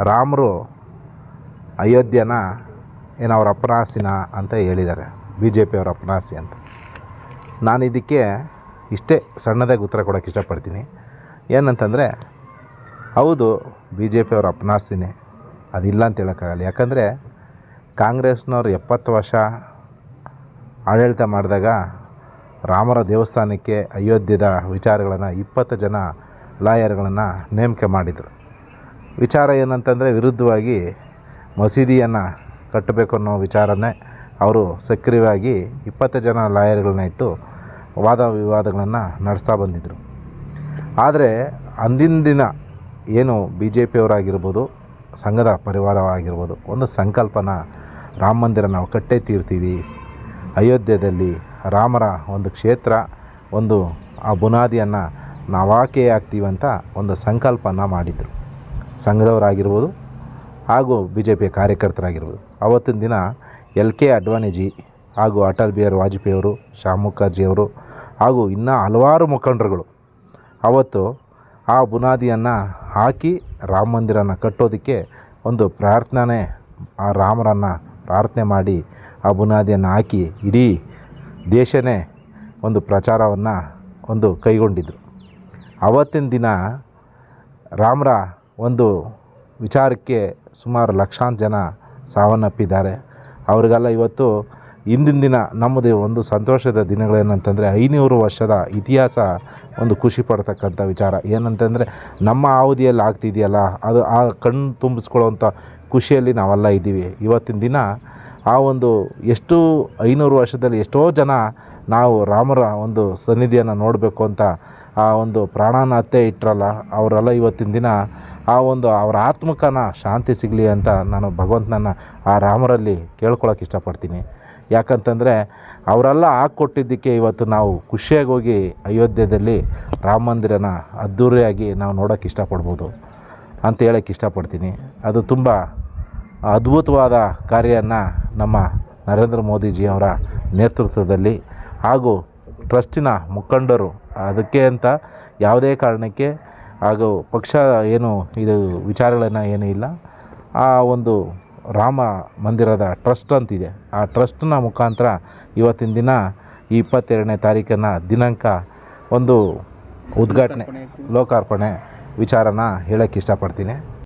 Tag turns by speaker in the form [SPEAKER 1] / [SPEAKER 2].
[SPEAKER 1] ರಾಮರು ಅಯೋಧ್ಯನ ಏನು ಅವ್ರ ಅಪನಾಸಿನ ಅಂತ ಹೇಳಿದ್ದಾರೆ. ಬಿ ಜೆ ಪಿಯವ್ರ ಅಪನಾಸಿ ಅಂತ. ನಾನು ಇದಕ್ಕೆ ಇಷ್ಟೇ ಸಣ್ಣದಾಗಿ ಉತ್ತರ ಕೊಡೋಕ್ಕೆ ಇಷ್ಟಪಡ್ತೀನಿ. ಏನಂತಂದರೆ, ಹೌದು ಬಿ ಜೆ ಪಿಯವ್ರ ಅಪನಾಸಿನೇ ಅದಿಲ್ಲ ಅಂತ ಹೇಳೋಕ್ಕಾಗಲ್ಲ. ಯಾಕಂದರೆ, ಕಾಂಗ್ರೆಸ್ನವ್ರು ಎಪ್ಪತ್ತು ವರ್ಷ ಆಡಳಿತ ಮಾಡಿದಾಗ ರಾಮರ ದೇವಸ್ಥಾನಕ್ಕೆ ಅಯೋಧ್ಯದ ವಿಚಾರಗಳನ್ನು ಇಪ್ಪತ್ತು ಜನ ಲಾಯರ್ಗಳನ್ನು ನೇಮಕ ಮಾಡಿದರು. ವಿಚಾರ ಏನಂತಂದರೆ ವಿರುದ್ಧವಾಗಿ ಮಸೀದಿಯನ್ನು ಕಟ್ಟಬೇಕು ಅನ್ನೋ ವಿಚಾರನೇ ಅವರು ಸಕ್ರಿಯವಾಗಿ ಇಪ್ಪತ್ತು ಜನ ಲಾಯರ್ಗಳನ್ನ ಇಟ್ಟು ವಾದ ವಿವಾದಗಳನ್ನು ನಡೆಸ್ತಾ ಬಂದಿದ್ದರು ಆದರೆ ಅಂದಿನ ದಿನ ಏನು ಬಿ ಜೆ ಪಿಯವರಾಗಿರ್ಬೋದು ಸಂಘದ ಪರಿವಾರವಾಗಿರ್ಬೋದು, ಒಂದು ಸಂಕಲ್ಪನ ರಾಮ ಮಂದಿರ ನಾವು ಕಟ್ಟೇ ತೀರ್ತೀವಿ. ಅಯೋಧ್ಯೆಯಲ್ಲಿ ರಾಮರ ಒಂದು ಕ್ಷೇತ್ರ, ಒಂದು ಆ ಬುನಾದಿಯನ್ನು ನಾವಾಕೆ ಅಂತ ಒಂದು ಸಂಕಲ್ಪನ ಮಾಡಿದರು. ಸಂಘದವರಾಗಿರ್ಬೋದು ಹಾಗೂ ಬಿ ಜೆ ಪಿಯ ಕಾರ್ಯಕರ್ತರಾಗಿರ್ಬೋದು. ಅವತ್ತಿನ ದಿನ ಎಲ್ ಕೆ ಅಡ್ವಾಣಿಜಿ ಹಾಗೂ ಅಟಲ್ ಬಿಹಾರಿ ವಾಜಪೇಯಿಯವರು ಶ್ಯಾಮ್ ಮುಖರ್ಜಿಯವರು ಹಾಗೂ ಇನ್ನೂ ಹಲವಾರು ಮುಖಂಡರುಗಳು ಅವತ್ತು ಆ ಬುನಾದಿಯನ್ನು ಹಾಕಿ ರಾಮ ಮಂದಿರನ ಕಟ್ಟೋದಕ್ಕೆ ಒಂದು ಪ್ರಾರ್ಥನೆ ಆ ರಾಮರನ್ನು ಪ್ರಾರ್ಥನೆ ಮಾಡಿ ಆ ಬುನಾದಿಯನ್ನು ಹಾಕಿ ಇಡೀ ದೇಶನೇ ಒಂದು ಪ್ರಚಾರವನ್ನು ಒಂದು ಕೈಗೊಂಡಿದ್ದರು ಅವತ್ತಿನ ದಿನ ರಾಮರ ಒಂದು ವಿಚಾರಕ್ಕೆ ಸುಮಾರು ಲಕ್ಷಾಂತರ ಜನ ಸಾವನ್ನಪ್ಪಿದ್ದಾರೆ. ಅವರಿಗೆಲ್ಲ ಇವತ್ತು ಇಂದಿನ ದಿನ ನಮ್ಮದು ಒಂದು ಸಂತೋಷದ ದಿನಗಳೇನಂತಂದರೆ ಐನೂರು ವರ್ಷದ ಇತಿಹಾಸ ಒಂದು ಖುಷಿ ಪಡ್ತಕ್ಕಂಥ ವಿಚಾರ. ಏನಂತಂದರೆ ನಮ್ಮ ಅವಧಿಯಲ್ಲಿ ಆಗ್ತಿದೆಯಲ್ಲ, ಅದು ಆ ಕಣ್ಣು ತುಂಬಿಸ್ಕೊಳ್ಳೋವಂಥ ಖುಷಿಯಲ್ಲಿ ನಾವೆಲ್ಲ ಇದ್ದೀವಿ. ಇವತ್ತಿನ ದಿನ ಆ ಒಂದು ಎಷ್ಟು ಐನೂರು ವರ್ಷದಲ್ಲಿ ಎಷ್ಟೋ ಜನ ನಾವು ರಾಮರ ಒಂದು ಸನ್ನಿಧಿಯನ್ನು ನೋಡಬೇಕು ಅಂತ ಆ ಒಂದು ಪ್ರಾಣನ ಹತ್ತೆ ಇಟ್ಟರಲ್ಲ ಅವರೆಲ್ಲ ಇವತ್ತಿನ ದಿನ ಆ ಒಂದು ಅವರ ಆತ್ಮಕನ ಶಾಂತಿ ಸಿಗಲಿ ಅಂತ ನಾನು ಭಗವಂತನನ್ನು ಆ ರಾಮರಲ್ಲಿ ಕೇಳ್ಕೊಳಕ್ಕೆ ಇಷ್ಟಪಡ್ತೀನಿ. ಯಾಕಂತಂದರೆ ಅವರೆಲ್ಲ ಹಾಕ್ಕೊಟ್ಟಿದ್ದಕ್ಕೆ ಇವತ್ತು ನಾವು ಖುಷಿಯಾಗಿ ಹೋಗಿ ಅಯೋಧ್ಯೆಯಲ್ಲಿ ರಾಮ ಮಂದಿರನ ಅದ್ಧೂರಿಯಾಗಿ ನಾವು ನೋಡೋಕ್ಕೆ ಇಷ್ಟಪಡ್ಬೋದು ಅಂತ ಹೇಳೋಕ್ಕೆ ಇಷ್ಟಪಡ್ತೀನಿ. ಅದು ತುಂಬ ಅದ್ಭುತವಾದ ಕಾರ್ಯವನ್ನು ನಮ್ಮ ನರೇಂದ್ರ ಮೋದಿಜಿಯವರ ನೇತೃತ್ವದಲ್ಲಿ ಹಾಗೂ ಟ್ರಸ್ಟಿನ ಮುಖಂಡರು. ಅದಕ್ಕೆ ಅಂತ ಯಾವುದೇ ಕಾರಣಕ್ಕೆ ಹಾಗೂ ಪಕ್ಷ ಏನು ಇದು ವಿಚಾರಗಳನ್ನು ಏನೂ ಇಲ್ಲ. ಆ ಒಂದು ರಾಮ ಮಂದಿರದ ಟ್ರಸ್ಟ್ ಅಂತಿದೆ. ಆ ಟ್ರಸ್ಟ್ನ ಮುಖಾಂತರ ಇವತ್ತಿನ ದಿನ ಈ ಇಪ್ಪತ್ತೆರಡನೇ ತಾರೀಕನ್ನು ದಿನಾಂಕ ಒಂದು ಉದ್ಘಾಟನೆ ಲೋಕಾರ್ಪಣೆ. ವಿಚಾರನ ಹೇಳೋಕ್ಕೆ ಇಷ್ಟಪಡ್ತೀನಿ.